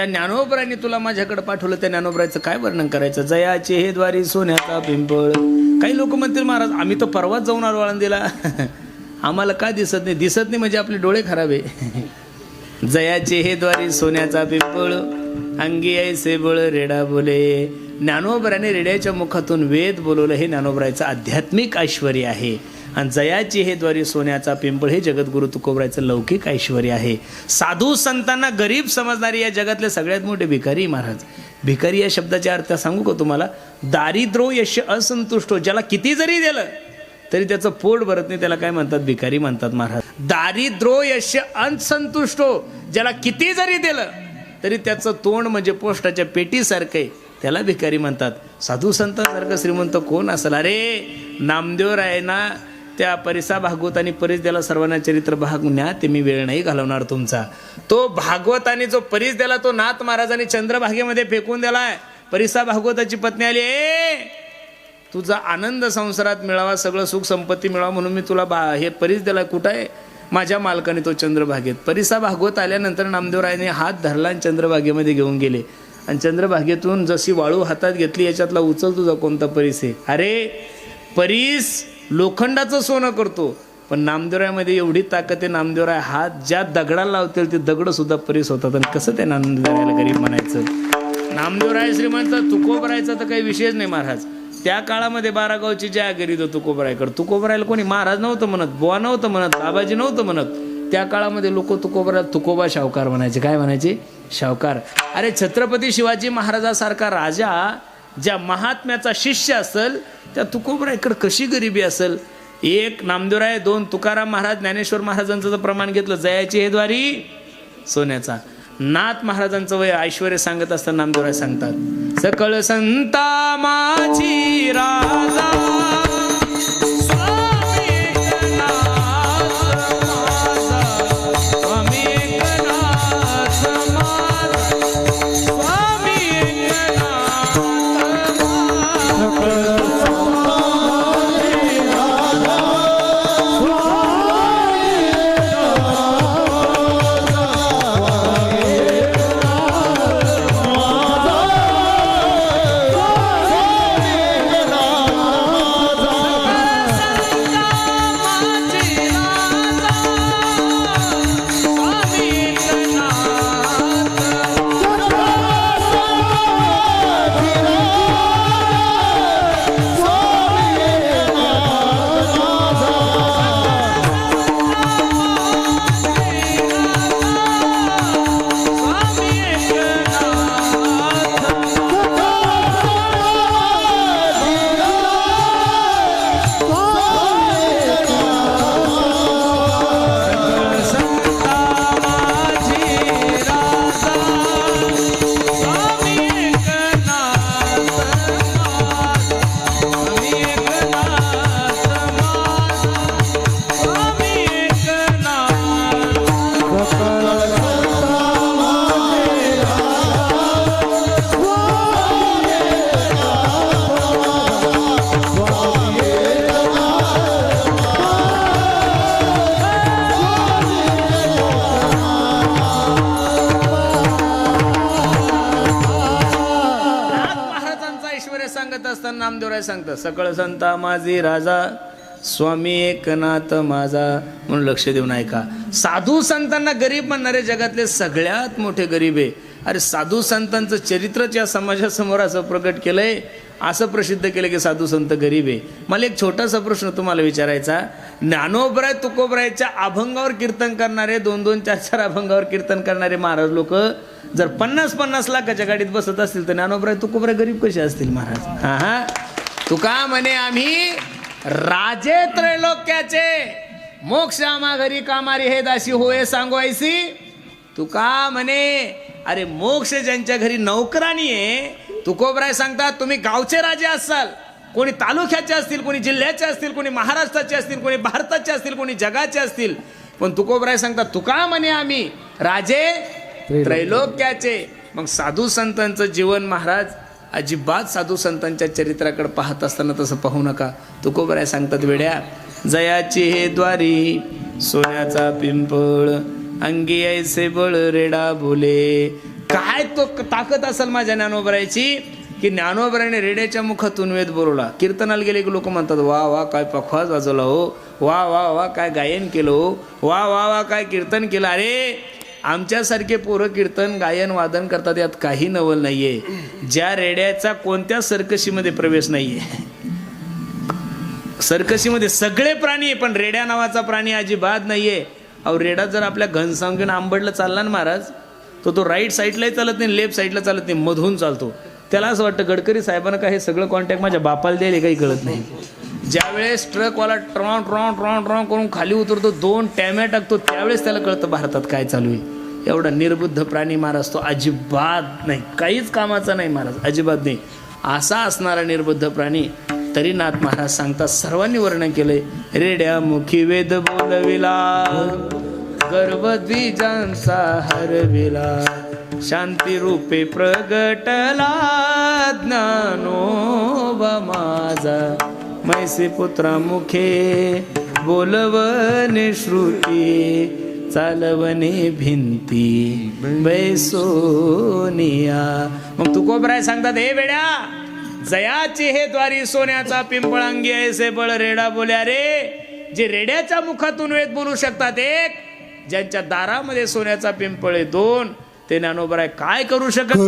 त्या ज्ञानोबरांनी तुला माझ्याकडे पाठवलं त्या ज्ञानोबराचं काय वर्णन करायचं? जयाचे हे द्वारी सोन्याचा पिंपळ काही लोक म्हणतील महाराज आम्ही तर परवाच जाऊन आलो आळंदीला आम्हाला काय दिसत नाही? दिसत नाही म्हणजे आपले डोळे खराब आहे. जयाचे हे द्वारी सोन्याचा पिंपळ अंगी ऐसे बळ रेडा बोले. ज्ञानोबराने रेड्याच्या मुखातून वेद बोलवलं. हे ज्ञानोबराचं आध्यात्मिक ऐश्वर आहे. आणि जयाची हे द्वारी सोन्याचा पिंपळ हे जगद्गुरु तुकोबरायचं लौकिक ऐश्वर आहे. साधू संतांना गरीब समजणारी या जगातले सगळ्यात मोठे भिकारी महाराज. भिकारी या शब्दाचा अर्थ सांगू का तुम्हाला? दारिद्रो यश असंतुष्ट ज्याला किती जरी दिलं तरी त्याचं पोट भरत नाही त्याला काय म्हणतात? भिकारी म्हणतात महाराज. दारिद्रो यश असंतुष्टो ज्याला किती जरी दिलं तरी त्याचं तोंड म्हणजे पोस्टाच्या पेटीसारखं आहे. त्याला भिकारी म्हणतात. साधू संतांसारखं श्रीमंत कोण असेल? अरे नामदेव राय ना त्या परिसा भागवत आणि परीस द्याला सर्वांना चरित्र भाग न्या ते मी वेळ नाही घालवणार तुमचा. तो भागवताने जो परीस द्याला तो नाथ महाराजांनी चंद्रभागेमध्ये फेकून दिलाय. परिसा भागवताची पत्नी आली ए तुझा आनंद संसारात मिळावा सगळं सुख संपत्ती मिळावा म्हणून मी तुला बा हे परीस दिला कुठं आहे? माझ्या मालकाने तो चंद्रभागेत. परिसा भागवत आल्यानंतर नामदेवरायने हात धरला आणि चंद्रभागेमध्ये घेऊन गेले. आणि चंद्रभागेतून जशी वाळू हातात घेतली याच्यातला उचल तुझा कोणता परीस आहे? अरे परीस लोखंडाचं सोनं करतो. पण नामदेवरायमध्ये एवढी ताकद आहे नामदेवराय हात ज्या दगडाला लावतील ते दगड सुद्धा परीस होतात. आणि कसं ते नामदेवरायला गरीब म्हणायचं? नामदेवराय श्रीमंत तुकोबरायचा तर काही विषयच नाही महाराज. त्या काळामध्ये बारागावची ज्या गरीब तुकोबरायकडे तुकोबरायला कोणी महाराज नव्हतं म्हणत बुवा नव्हतं म्हणत बाबाजी नव्हतं म्हणत. त्या काळामध्ये लोक तुकोबरा तुकोबा शावकार म्हणायचे. काय म्हणायचे? शावकार अरे छत्रपती शिवाजी महाराजासारखा राजा ज्या महात्म्याचा शिष्य असेल त्या तुकोबरायकडे कशी गरिबी असेल? एक नामदेवराय दोन तुकाराम महाराज ज्ञानेश्वर महाराजांचं जर प्रमाण घेतलं जयाची हे द्वारी सोन्याचा. नाथ महाराजांचं वय ऐश्वर सांगत असताना नामदेवराय सांगतात सकळ संता माझी राजा असताना सांगतात सकळ संता माझी राजा स्वामी एकनाथ माझा. म्हणून लक्ष देऊन ऐका. साधू संतांना गरीब म्हणणारे जगातले सगळ्यात मोठे गरीब आहे. अरे साधू संतांचं चरित्रच या समाजासमोर असं प्रकट केलंय. असं प्रसिद्ध केलं की साधू संत गरीब आहे. मला एक छोटासा प्रश्न तुम्हाला विचारायचा. ज्ञानोबराय तुकोबरायच्या अभंगावर कीर्तन करणारे दोन दोन चार चार अभंगावर कीर्तन करणारे महाराज लोक जर पन्नास पन्नास लाखाच्या गाडीत बसत असतील तर ज्ञानोबराय तुकोबराय गरीब कसे असतील महाराज? हा हा. तुका म्हणे आम्ही राजे त्रैलोक्याचे मोक्ष आम्हा घरी कामारी हे दासी होय सांगू ऐसी तुका म्हणे अरे मोक्ष ज्यांच्या घरी नौकरानी आहे तुकोबराय सांगतात तुम्ही गावचे राजे असाल कोणी तालुक्याचे असतील कोणी जिल्ह्याचे असतील कोणी महाराष्ट्राचे असतील कोणी भारताचे असतील कोणी जगाचे असतील पण तुकोबराय सांगतात तुका म्हणे आम्ही राजे त्रैलोक्याचे. मग साधू संतांचं जीवन महाराज अजिबात साधू संतांच्या चरित्राकडे पाहत असताना तसं पाहू नका. तुकोबराय सांगतात वेड्या जयाची हे द्वारी सोन्याचा पिंपळ अंगी ऐसे बळ रेडा बोले. काय तो ताकद असेल माझ्या ज्ञानोबरायची? की ज्ञानोबराने रेड्याच्या मुखातून वेद बोलवला. कीर्तनाला गेले की लोक म्हणतात वा वा काय पखवाज वाजवला हो. वा वा वा काय गायन केलं हो. वा वा वा काय कीर्तन केलं. अरे आमच्यासारखे पोरं कीर्तन गायन वादन करतात यात काही नवल नाही आहे ज्या रेड्याचा कोणत्या सर्कशीमध्ये प्रवेश नाही आहे सर्कशीमध्ये सगळे प्राणी आहे पण रेड्या नावाचा प्राणी अजिबात नाही आहे अहो रेडा जर आपल्या घनसावंगीनं आंबडला चालला ना महाराज तो तो राईट साईडलाही चालत नाही लेफ्ट साईडला चालत नाही मधून चालतो. त्याला असं वाटतं गडकरी साहेबांना का हे सगळं कॉन्टॅक्ट माझ्या बापाला द्यायला काही कळत नाही. ज्यावेळेस ट्रकवाला ट्रॉन ट्रॉन ट्रॉन ट्रॉन करून खाली उतरतो दोन टॅम्या टाकतो त्यावेळेस त्याला कळतं भारतात काय चालू आहे. एवढा निर्बुद्ध प्राणी महाराज तो अजिबात नाही. काहीच कामाचा नाही महाराज अजिबात नाही. असा असणारा निर्बुद्ध प्राणी तरी नाथ महाराज सांगतात सर्वांनी वर्णन केलंय. रेड्या मुखी वेद बोलविला गर्भद्विजांचा हरविला शांती रूपे प्रगटला ज्ञानोबा माझा. मैसे पुत्रा मुखे बोलवने श्रुती चालवणे भिंती. बैसोनिया. मग तू कोबराय सांगतात हे बेड्या जयाची हे द्वारी सोन्याचा पिंपळांगी ऐसे बळ रेडा बोल्या रे जे रेड्याच्या मुखातून वेद बोलू शकतात एक ज्यांच्या दारामध्ये सोन्याचा पिंपळ आहे दोन ते ज्ञानोबराय काय करू शकत?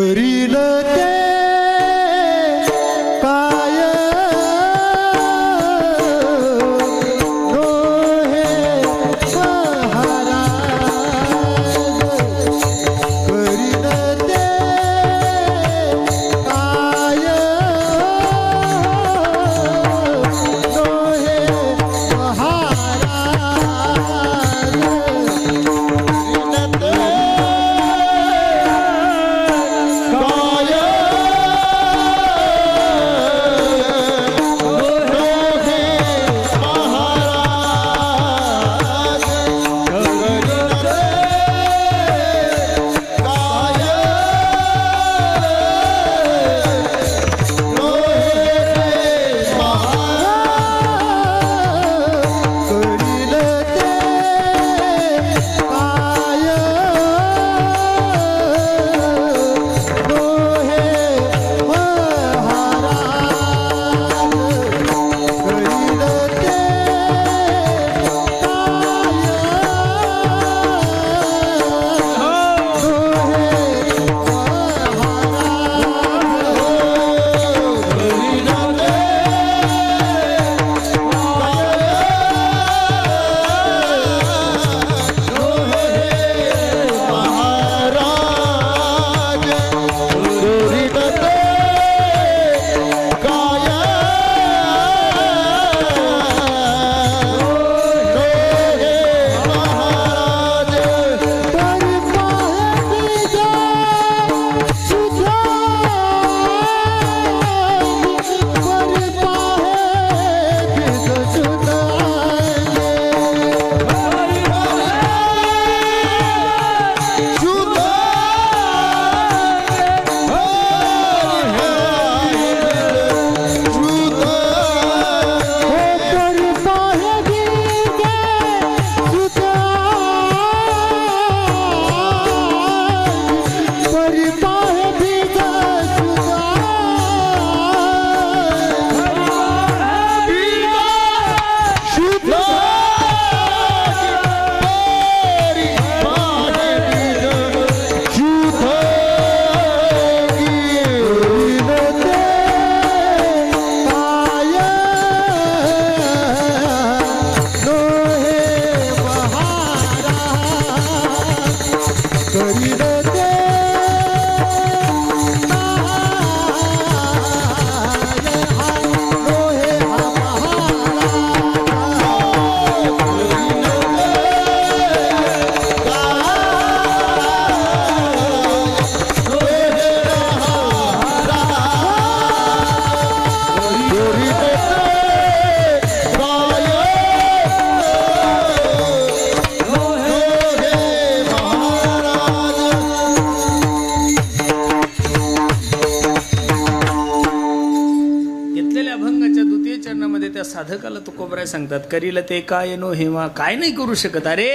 चरणामध्ये सांगतात करील ते काय नो हेमा काय नाही करू शकत. अरे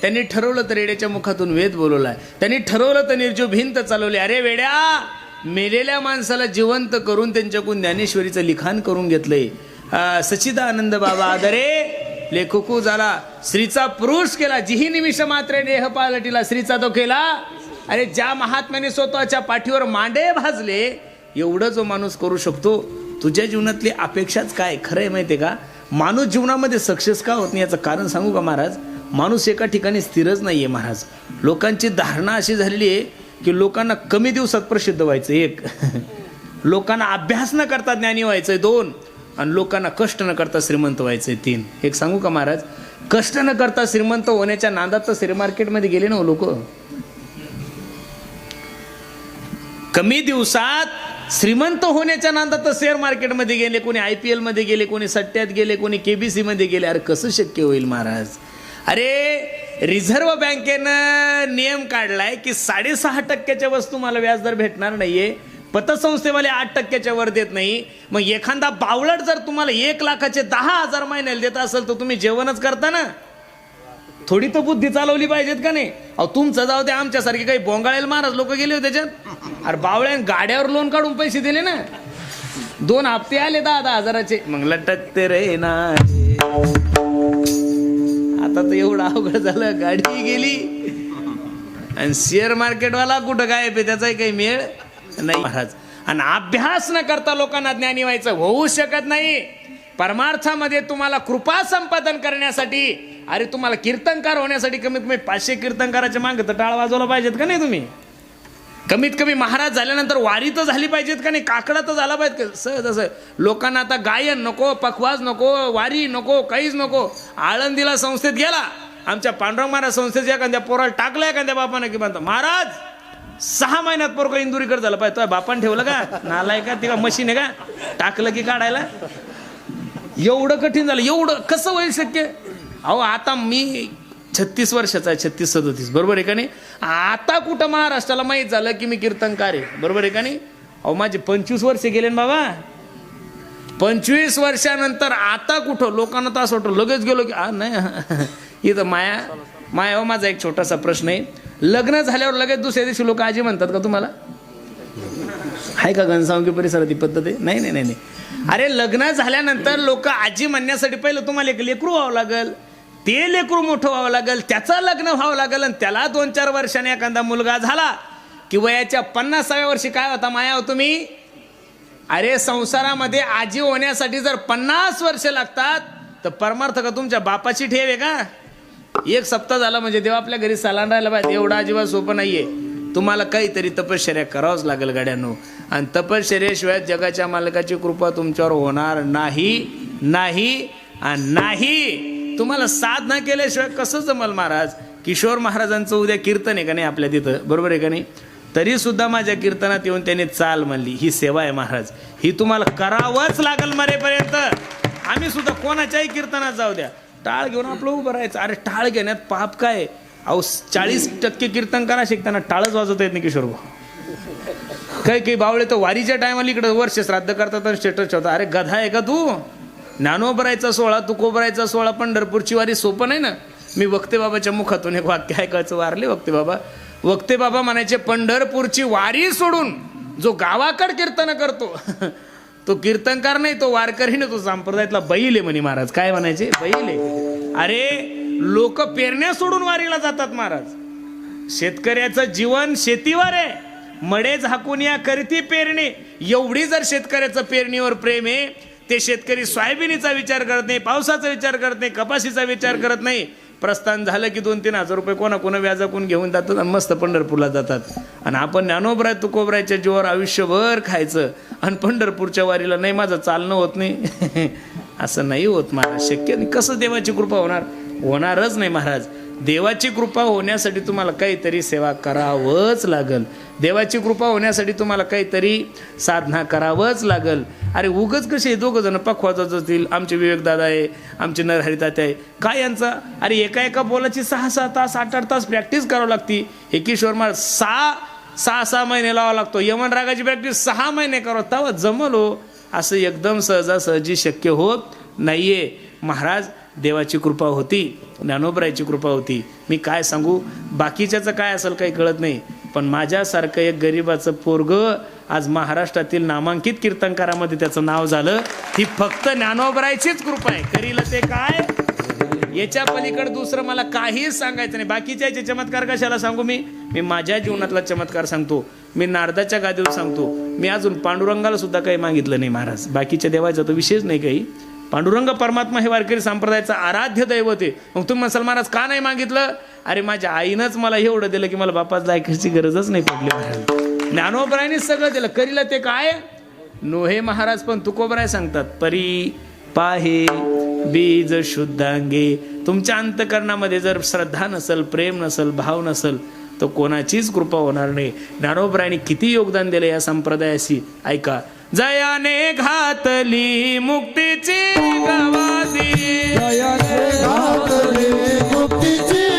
त्यांनी ठरवलं तर रेड्याच्या मुखातून वेद बोलवलाय. त्यांनी ठरवलं तर निर्जीव भिंत चालवली. अरे वेड्या मेलेल्या माणसाला जिवंत करून त्यांच्याकडून ज्ञानेश्वरीचं लिखाण करून घेतलंय. सचिदानंद बाबा आदरे लेखकू झाला स्त्रीचा पुरुष केला जिही निमिष मात्र नेह पालटीला स्त्रीचा तो केला. अरे ज्या महात्म्याने स्वतःच्या पाठीवर मांडे भाजले एवढं जो माणूस करू शकतो तुझ्या जीवनातली अपेक्षाच काय? खरं आहे माहिती आहे का? माणूस जीवनामध्ये सक्सेस का होत नाही याचं कारण सांगू का महाराज? माणूस एका ठिकाणी स्थिरच नाही आहे महाराज. लोकांची धारणा अशी झालेली आहे की लोकांना कमी दिवसात प्रसिद्ध व्हायचं एक. लोकांना अभ्यास न करता ज्ञानी व्हायचंय दोन. आणि लोकांना कष्ट न करता श्रीमंत व्हायचंय तीन. एक सांगू का महाराज? कष्ट न करता श्रीमंत होण्याच्या नादात तर शेअर मार्केटमध्ये गेले ना हो लोक? कमी दिवसात श्रीमंत होण्याच्या नादात तर शेअर मार्केटमध्ये गेले कोणी आय पी एलमध्ये गेले कोणी सट्ट्यात गेले कोणी के बी सीमध्ये गेले. अरे कसं शक्य होईल महाराज? अरे रिझर्व्ह बँकेनं नियम काढलाय की साडेसहा टक्क्याच्या वस्तू मला व्याजदर भेटणार नाहीये. पतसंस्थेवाले आठ टक्क्याच्या वर देत नाही. मग एखादा बावळट जर तुम्हाला एक लाखाचे दहा हजार महिन्याला देत असेल तर तुम्ही जेवणच करता ना? थोडी तर बुद्धी चालवली पाहिजेत का नाही? अहो तुमचं जाऊ दे आमच्यासारखे काही बोंगाळेल महाराज लोक गेले होते त्याच्यात. अरे बावळ्यान गाड्यावर लोन काढून पैसे दिले ना. दोन हप्ते आले दहा दहा हजाराचे. मग लटकते रे ना आता तर एवढं अवघड झालं गाडी गेली. आणि शेअर मार्केटवाला कुठं काय पे त्याचाही काही मेळ नाही. महाराज आणि अभ्यास न करता लोकांना ज्ञानी व्हायचं होऊ शकत नाही. परमार्थामध्ये तुम्हाला कृपा संपादन करण्यासाठी अरे तुम्हाला कीर्तनकार होण्यासाठी कमीत कमी पाचशे कीर्तनकाराच्या मागे तर टाळ वाजवला पाहिजेत का नाही तुम्ही? कमीत कमी महाराज झाल्यानंतर वारी तर झाली पाहिजेत का नाही? काकडा तर झाला पाहिजे का? सहज असं. लोकांना आता गायन नको पखवाज नको वारी नको काहीच नको. आळंदीला संस्थेत गेला. आमच्या पांडुरंग महाराज संस्थेत एखाद्या पोराला टाकलं एखाद्या बापानं की म्हणतो महाराज सहा महिन्यात पोरग इंदुरीकडे झालं पाहिजे? तो बापान ठेवलं का? नालाय का तिला का मशीन आहे का? टाकलं की काढायला? एवढं कठीण झालं एवढं कसं होईल शक्य? अहो आता मी छत्तीस वर्षाचा आहे छत्तीस सदतीस. बरोबर आहे का नाही? आता कुठं महाराष्ट्राला माहीत झालं की मी कीर्तनकार आहे? बरोबर आहे का नाही? अहो माझे पंचवीस वर्षे गेले ना बाबा. पंचवीस वर्षानंतर आता कुठं? लोकांना तर असं वाटतं लगेच गेलो की आ नाही इथं माया माया हो माझा एक छोटासा प्रश्न आहे. लग्न झाल्यावर लगेच दुसऱ्या दिवशी लोक आजी म्हणतात का तुम्हाला? आहे का घनसावंगी परिसरात ही पद्धत आहे? नाही नाही नाही नाही. अरे लग्न झाल्यानंतर लोक आजी म्हणण्यासाठी पहिलं तुम्हाला एक लेकरू व्हावं लागल. ते लेकरू मोठं व्हावं लागेल त्याचं लग्न व्हावं लागेल आणि त्याला दोन चार वर्षाने एखादा मुलगा झाला की वयाच्या पन्नासाव्या वर्षी काय होता माया हो तुम्ही? अरे संसारामध्ये आजी होण्यासाठी जर पन्नास वर्ष लागतात तर परमार्थ का तुमच्या बापाची ठेव आहे का? एक सप्ताह झाला म्हणजे देव आपल्या घरी सलांडायला पाहिजे. एवढा अजिबात सोपं नाहीये. तुम्हाला काहीतरी तपश्चर्या करावंच लागेल गाड्यांनो. आणि तपश्चर्याशिवाय जगाच्या मालकाची कृपा तुमच्यावर होणार नाही नाही आणि नाही. तुम्हाला साधना केल्याशिवाय कसं जमल महाराज? किशोर महाराजांचं उद्या कीर्तन आहे का नाही आपल्या तिथं? बरोबर आहे का नाही? तरी सुद्धा माझ्या कीर्तनात येऊन त्यांनी चाल म्हणली ही सेवा आहे महाराज. ही तुम्हाला करावंच लागल मरेपर्यंत. आम्ही सुद्धा कोणाच्याही कीर्तनात जाऊ द्या. टाळ घेऊन आपलं उभं राहायचं. अरे टाळ घेण्यात पाप काय आहे? अहो चाळीस टक्के कीर्तनकारा शिकताना टाळच वाजवता येत नाही किशोर भाऊ. काही काही बावळे तर वारीच्या टायमाला इकडे वर्ष श्राद्ध करतात आणि स्टेटस ठेवतात. अरे गधा आहे का तू? ज्ञानोबरायचा सोहळा तुकोबरायचा सोहळा पंढरपूरची वारी सोपं नाही ना? मी वक्ते बाबाच्या मुखातून एक वाक्य ऐकायचं वारले वक्ते बाबा वक्ते बाबा म्हणायचे पंढरपूरची वारी सोडून जो गावाकड कीर्तन करतो तो कीर्तनकार नाही तो वारकरी नाही तो संप्रदायातला बैल आहे म्हणे महाराज. काय म्हणायचे? बैल आहे. अरे लोक पेरण्या सोडून वारीला जातात महाराज. शेतकऱ्याचं जीवन शेतीवर आहे. मडे झाकून या करती पेरणी. एवढी जर शेतकऱ्याचं पेरणीवर प्रेम आहे ते शेतकरी सोयाबीनीचा विचार करत नाही पावसाचा विचार करत नाही कपाशीचा विचार करत नाही. प्रस्थान झालं की दोन तीन हजार रुपये कोणा कोणा व्याजाकून घेऊन जातात आणि मस्त पंढरपूरला जातात. आणि आपण ज्ञानोबराय तुकोबरायच्या जीवावर आयुष्यभर खायचं आणि पंढरपूरच्या वारीला नाही माझं चालणं होत नाही. असं नाही होत मला शक्य नाही. कसं देवाची कृपा होणार? होणारच नाही महाराज. देवाची कृपा होण्यासाठी तुम्हाला काहीतरी सेवा करावंच लागल. देवाची कृपा होण्यासाठी तुम्हाला काहीतरी साधना करावंच लागल. अरे उगच कसे दोघं जण पखवाजाच असतील आमचे विवेकदादा आहे आमचे नरहरितात आहे. काय यांचा? अरे एका एका बोलाची सहा सहा तास आठ आठ तास प्रॅक्टिस करावं लागती. हे किशोर महाराज सहा सहा सहा महिने लावा लागतो. यमन रागाची प्रॅक्टिस सहा महिने करावं तेव्हा जमलो. असं एकदम सहजासहजी शक्य होत नाहीये. महाराज देवाची कृपा होती ज्ञानोबरायची कृपा होती. मी काय सांगू? बाकीच्याचं काय असेल काही कळत नाही. पण माझ्यासारखं एक गरिबाचं पोरग आज महाराष्ट्रातील नामांकित कीर्तनकारामध्ये त्याचं नाव झालं. ही फक्त ज्ञानोबरायचीच कृपा आहे. करील ते काय? याच्या पलीकडे दुसरं मला काहीच सांगायचं नाही. बाकीच्या याचे चमत्कार कशाला सांगू मी? मी माझ्या जीवनातला चमत्कार सांगतो. मी नारदाच्या गादीवर सांगतो. मी अजून पांडुरंगाला सुद्धा काही मागितलं नाही महाराज. बाकीच्या देवाचा तर विशेष नाही काही. पांडुरंग परमात्मा हे वारकरी संप्रदायाचं आराध्य दैवत आहे. मग तुम्ही म्हणसाल महाराज का नाही मागितलं? अरे माझ्या आईनंच मला एवढं दिलं की मला बापाच ऐकायची गरजच नाही पडली महाराज ज्ञानोबरायनेच सगळं दिलं. करीला ते काय? नोहे महाराज पण तुकोबराय सांगतात परी पाहे बीज शुद्धांगे. तुमच्या अंतकरणामध्ये जर श्रद्धा नसल प्रेम नसल भाव नसल तर कोणाचीच कृपा होणार नाही. ज्ञानोबरायने किती योगदान दिलं या संप्रदायाशी? ऐका जयाने घातली मुक्तीची गवादी. घातली मुक्तीची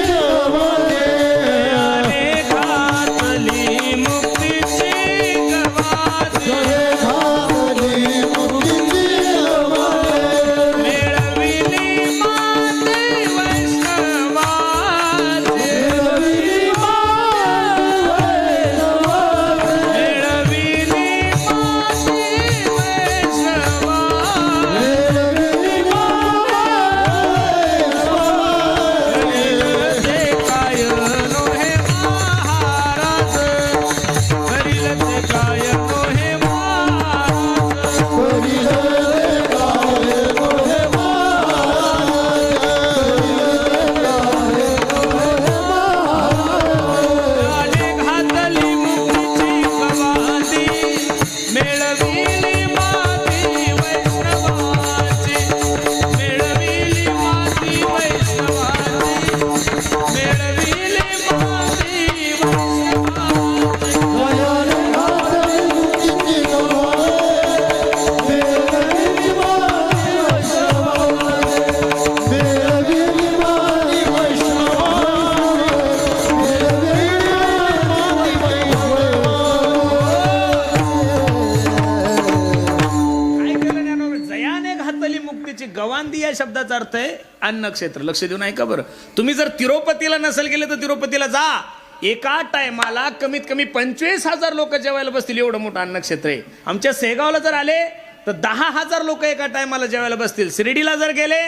याचा अर्थ आहे अन्न क्षेत्र. लक्ष देऊन ऐका बरं. तुम्ही जर तिरुपतीला नसेल गेले तर तिरुपतीला जा. एका टायमाला कमीत कमी पंचवीस हजार लोक जेवायला बसतील. एवढं मोठं अन्नक्षेत्र आहे. आमच्या सेगावला जर आले तर दहा हजार लोक एका टायमाला जेवायला बसतील. शिर्डीला जर गेले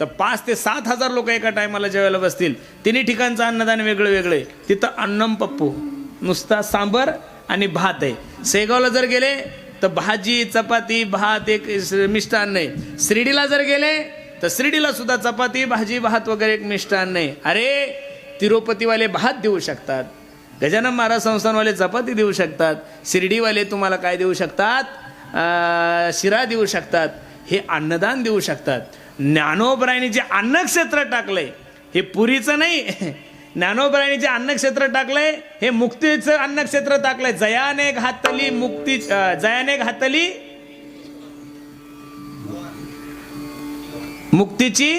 तर पाच ते सात हजार लोक एका टायमाला जेवायला बसतील. तिन्ही ठिकाणचं अन्नदान वेगळं वेगळं आहे. तिथं अन्नम पप्पू नुसता सांबर आणि भात आहे. सेगावला जर गेले तर भाजी चपाती भात एक मिष्टान्न आहे. शिर्डीला जर गेले तर शिर्डीला सुद्धा चपाती भाजी भात वगैरे एक मिष्टान्न नाही. अरे तिरुपतीवाले भात देऊ शकतात. गजानन महाराज संस्थानवाले चपाती देऊ शकतात. शिर्डीवाले तुम्हाला काय देऊ शकतात? शिरा देऊ शकतात. हे अन्नदान देऊ शकतात. ज्ञानोबरायने जे अन्नक्षेत्र टाकलंय हे पुरीचं नाही. ज्ञानोबरायने जे अन्नक्षेत्र टाकलंय हे मुक्तीचं अन्नक्षेत्र टाकलंय. जयाने घातली मुक्ती जयाने घातली मुक्तीची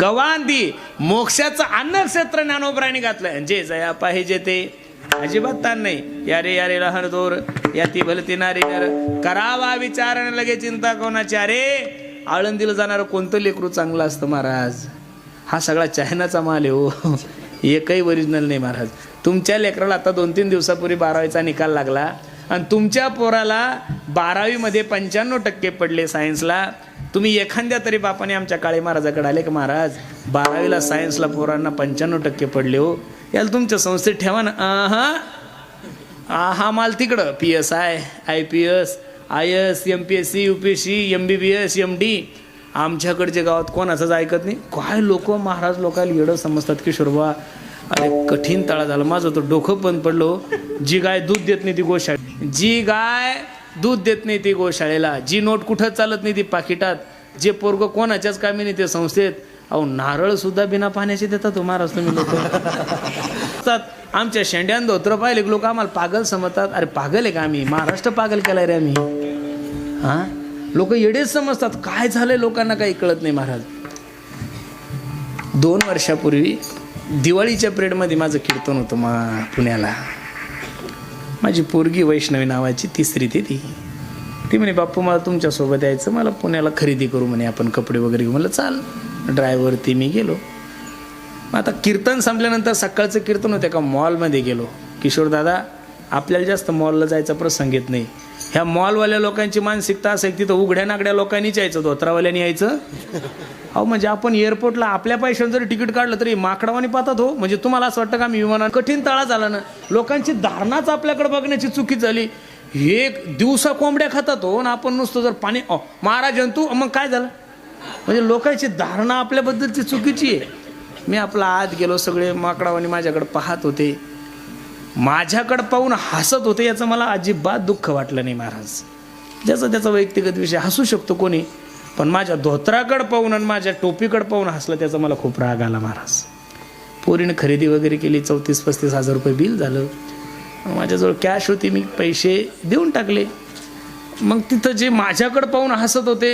गवांदी मोक्षाचं अन्न क्षेत्र ज्ञानोबरायने घातलंय. जे जया पाहिजे ते. अजिबात ताण नाही. यारे यारे लहर दोर. या ती भलती नारी नर. करावा विचार लगे चिंता कोणाची? अरे आळंदीला जाणारं कोणतं लेकरू चांगलं असतं महाराज? हा सगळा चायनाचा माल आहे हो. एकही ओरिजिनल नाही महाराज. तुमच्या लेकराला आता दोन तीन दिवसापूर्वी बारावीचा निकाल लागला. आणि तुमच्या पोराला बारावीमध्ये पंच्याण्णव टक्के पडले सायन्सला तुम्ही एखाद्या तरी बापाने आमच्या काळे महाराजाकडे आले का महाराज? बारावीला सायन्सला पोरांना पंच्याण्णव टक्के पडले हो. याला तुमच्या संस्थेत ठेवा ना. हा हा माल तिकडं. P S I I P S I S M P S C U P S C M B B S M D आमच्याकडच्या गावात कोणाचंच ऐकत नाही. काय लोक महाराज लोकांना येडं समजतात की शोरबा अरे कठीण तळा झाला. माझं तर डोकं पण पडलो हो. जी गाय दूध देत नाही ती गोष्ट जी गाय दूध देत नाही ती गोशाळेला. जी नोट कुठं चालत नाही ती पाकिटात. जे पोरग कोणाच्याच कामी नाही ते संस्थेत. अहो नारळ सुद्धा बिना पाण्याचे देतात हो महाराज तुम्ही लोक. आमच्या शेंड्यान धोत्र पाहिले लोक आम्हाला पागल समजतात. अरे पागल आहे का आम्ही? महाराष्ट्र पागल केलाय रे आम्ही. हा? लोक येडेच समजतात. काय झालंय लोकांना काही कळत नाही महाराज. दोन वर्षापूर्वी दिवाळीच्या पिरियडमध्ये माझं कीर्तन होतं मा पुण्याला. माझी पोरगी वैष्णवी नावाची तिसरी ती ती. ती म्हणे बाप्पू मला तुमच्यासोबत यायचं मला पुण्याला खरेदी करू म्हणे आपण कपडे वगैरे घेऊ. म्हणलं चाल. ड्रायव्हर ती मी गेलो. मग आता कीर्तन संपल्यानंतर सकाळचं कीर्तन होते का मॉलमध्ये गेलो. किशोर दादा आपल्याला जास्त मॉलला जायचा प्रसंग येत नाही. ह्या मॉलवाल्या लोकांची मानसिकता असेल तिथं उघड्या नागड्या लोकांनीच यायचं धोत्रावाल्यानी यायचं. अहो म्हणजे आपण एअरपोर्टला आपल्या पैशानं जरी तिकीट काढलं तरी माकडावानी पाहतात हो. म्हणजे तुम्हाला असं वाटतं का मी विमानात कठीण तळा झाला ना. लोकांची धारणाच आपल्याकडे बघण्याची चुकी झाली. एक दिवसा कोंबड्या खातात हो आणि आपण नुसतं जर पाणी महाराज जंतू मग काय झालं? म्हणजे लोकांची धारणा आपल्याबद्दलची चुकीची आहे. मी आपला आत गेलो सगळे माकडावानी माझ्याकडे पाहत होते. माझ्याकडं पाहून हसत होते याचं मला अजिबात दुःख वाटलं नाही महाराज. ज्याचा त्याचा वैयक्तिगत विषय हसू शकतो कोणी पण माझ्या धोत्राकडं पाहून आणि माझ्या टोपीकडं पाहून हसलं त्याचा मला खूप राग आला महाराज. पोरीने खरेदी वगैरे केली चौतीस पस्तीस हजार रुपये बिल झालं. माझ्याजवळ कॅश होती मी पैसे देऊन टाकले. मग तिथं जे माझ्याकडं पाहून हसत होते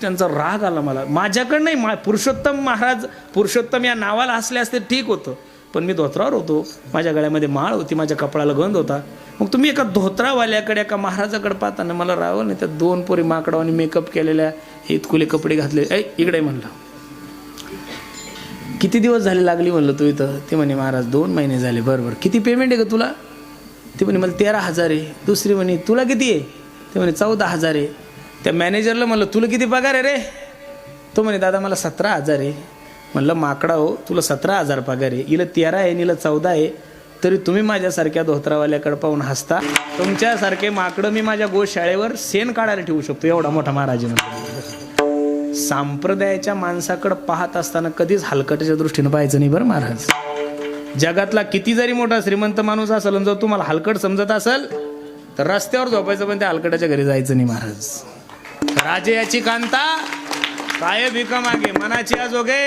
त्यांचा राग आला मला. माझ्याकडं नाही मा पुरुषोत्तम महाराज पुरुषोत्तम या नावाला हसले असते ठीक होतं. पण मी धोत्रावर होतो. माझ्या गळ्यामध्ये माळ होती माझ्या कपडाला गंध होता. मग तुम्ही एका धोत्रावाल्याकडे एका महाराजाकडे पाहताना मला राहावं नाही त्या दोन पोरी माकडावानी मेकअप केलेल्या इतकुले कपडे घातले. ऐ इकडे म्हणलं. किती दिवस झाले लागली म्हणलं तू इथं? ते म्हणे महाराज दोन महिने झाले. बरं बरं. किती पेमेंट आहे का तुला? ते म्हणे मला तेरा हजार आहे. दुसरी म्हणे तुला किती आहे? ते म्हणे चौदा हजार आहे. त्या मॅनेजरला म्हणलं तुला किती पगार आहे रे? तो म्हणे दादा मला सतरा हजार आहे. म्हणलं माकडा हो तुला सतरा हजार पगार आहे. हिला तेरा आहे हिला चौदा आहे. तरी तुम्ही माझ्यासारख्या धोत्रावाल्याकडे पाहून हसता. तुमच्यासारखे माकडं मी माझ्या गोशाळेवर सेन काढायला ठेवू शकतो. एवढा मोठा महाराज आहे संप्रदायाच्या माणसाकडे पाहत असताना कधीच हलकटीच्या दृष्टीनं पाहायचं नाही बरं महाराज. जगातला किती जरी मोठा श्रीमंत माणूस असेल आणि जर तुम्हाला हलकट समजत असेल तर रस्त्यावर झोपायचं पण त्या हलकटाच्या घरी जायचं नाही महाराज. राजे याची कांता काय भिका मागे मनाची आजोगे.